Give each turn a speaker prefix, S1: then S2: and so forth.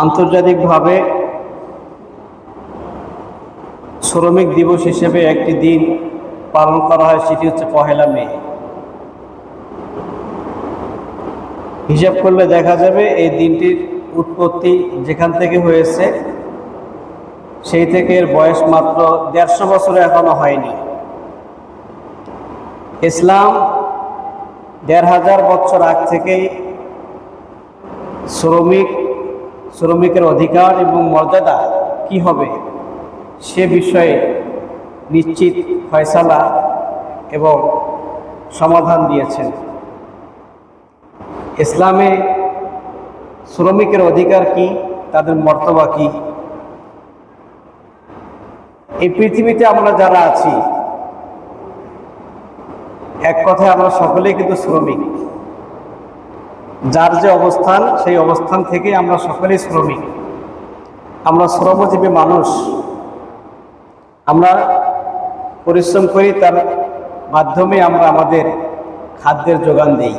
S1: আন্তর্জাতিকভাবে শ্রমিক দিবস হিসেবে একটি দিন পালন করা হয়, সেটি হচ্ছে পহেলা মে। হিসাব করলে দেখা যাবে এই দিনটির উৎপত্তি যেখান থেকে হয়েছে, সেই থেকে এর বয়স মাত্র দেড়শো বছর এখনও হয়নি। ইসলাম দেড় হাজার বছর আগ থেকেই শ্রমিক শ্রমিকের অধিকার এবং মর্যাদা কি হবে সে বিষয়ে নিশ্চিত ফয়সালা এবং সমাধান দিয়েছেন। ইসলামে শ্রমিকের অধিকার কি, তাদের মর্তবা কি? এই পৃথিবীতে আমরা যারা আছি, এক কথায় আমরা সকলেই কিন্তু শ্রমিক। যার যে অবস্থান, সেই অবস্থান থেকে আমরা সকলেই শ্রমিক। আমরা শ্রমজীবী মানুষ। আমরা পরিশ্রম করি, তার মাধ্যমে আমরা আমাদের খাদ্যের যোগান দিই।